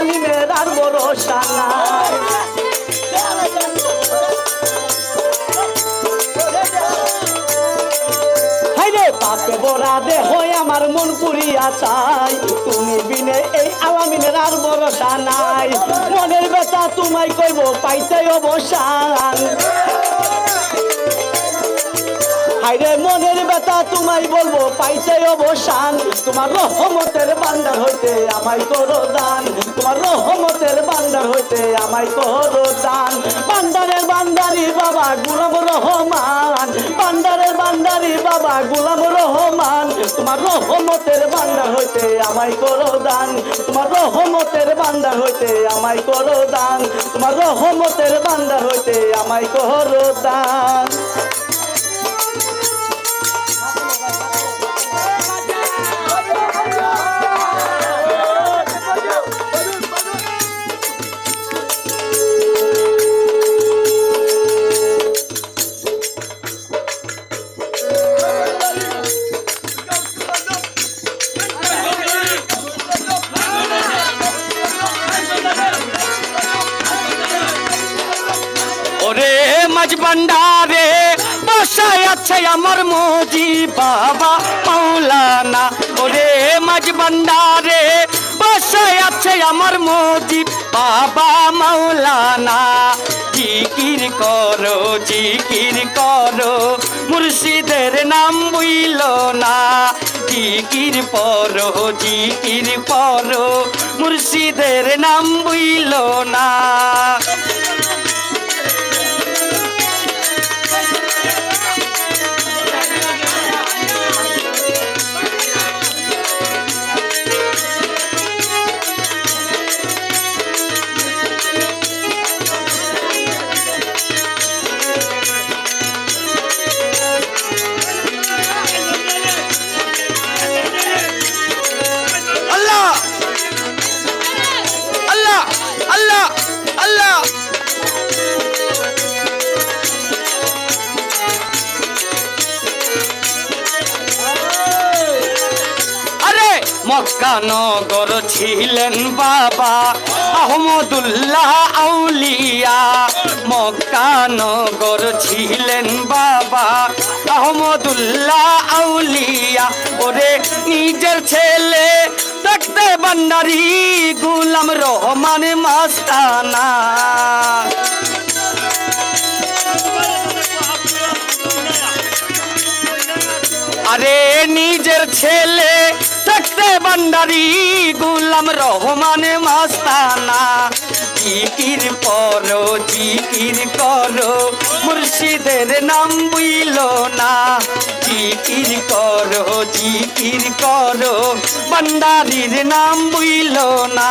এই আর নাই হাইরে পাপে বরা দেহ আমার মন পুরিয়া চাই। তুমি বিনে এই আলামিনের আর ভরসা নাই মনের ব্যথা তোমায় কইব, পাইতে অবসান। হাইরে মনের ব্যথা তোমায় বলব পাইতে অবসান। তোমার রহমতের বান্দার হইতে আমায় করো দান। তোমার রহমতের বান্দার হইতে আমায় করো দান। বান্দারের বান্দারি বাবা গুলাম রহমান। বান্দারের বান্দারি বাবা গুলাম রহমান। তোমার রহমতের বান্দার হইতে আমায় করো দান। তোমার রহমতের বান্দার হইতে আমায় করো দান। তোমার রহমতের বান্দার হইতে আমায় করো দান। আছে আমার মোজি বাবা, মাওলানা। ওরে মাঝ ভান্ডারে বসায় আছে আমার মোজি বাবা, মাওলানা। জিকির করো জিকির করো, মুর্শিদের নাম বুইল না। জিকির পরো জিকির পরো মুর্শিদের নাম বুইল না। আল্লাহ আল্লাহ। মক্কা নগর ছিলেন বাবা আহমদুল্লাহ আউলিয়া। মক্কা নগর ছিলেন বাবা আহমদুল্লাহ আউলিয়া। ওরে নিজের ছেলে দেখতে বান্ডারি গুলাম রহমান মাস্তানা। আরে নিজের ছেলে থাকতে বান্ডারি গুলাম রহমান মাস্তানা। জিকির করো জিকির করো, মুর্শিদের নাম বুইল না। জিকির করো জিকির করো বান্ডারির নাম বুইল না।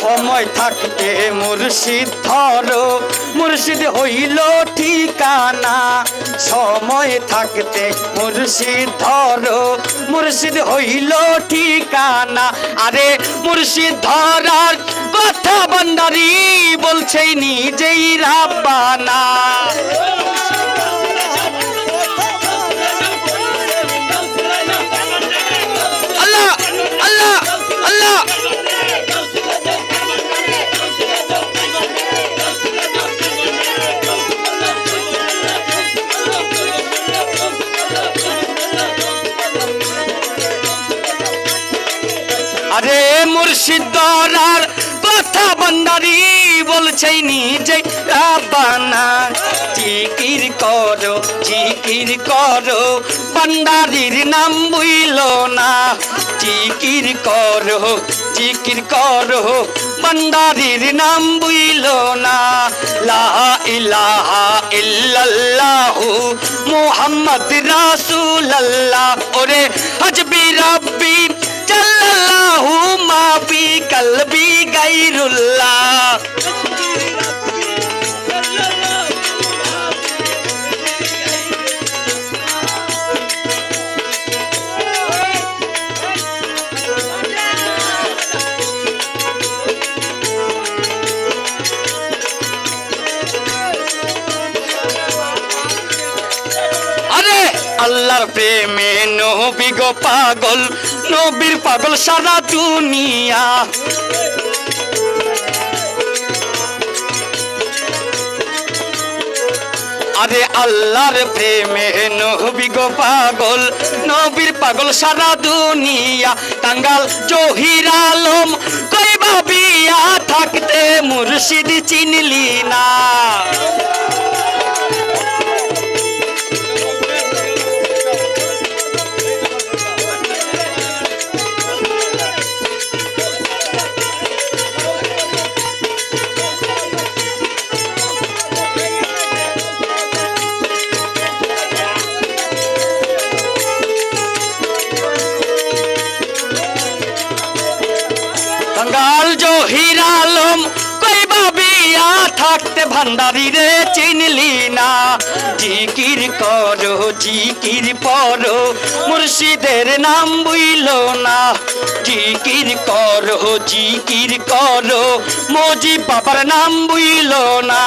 সময় থাকতে মুর্শিদ ধরো। মুর্শিদ হইল ঠিকানা। সময় থাকতে মুর্শিদ ধরো। মুর্শিদ হইল ঠিকানা। আরে মুর্শিদ ধরার কথা বন্ডারি বলছে নিজেই রাব্বানা। আল্লাহ আল্লাহ আল্লাহ। মুর্শিদ দরার কথা বলছে নিজে রাবানা জিকির করো জিকির করো। বন্দারির নাম বুইল না, জিকির করো জিকির করো। বান্দারির নাম বুইল না, লা ইলাহা ইল্লাল্লাহু মুহাম্মদ রাসূলুল্লাহ। ওরে হজবি রাব্বি জাল্লাল্লাহু মা বি কলবি গায়রুল্লাহ আরে আল্লাহর প্রেমে নবী গো পাগল নবীর পাগল সারা দুনিয়া। আরে আল্লাহর প্রেমে নবী গো পাগল, নবীর পাগল সারা দুনিয়া। টাঙ্গাল জহির আলম, কই ভাবিয়া থাকতে মুর্শিদ চিনলি না। জহির আলম কইবা বিয়া থাকতে ভান্ডারি রে চিনলি না। জিকির করো, জিকির পড়ো মুর্শিদের নাম বুইল না। জিকির করো জিকির করো মজি বাবার নাম বুইল না।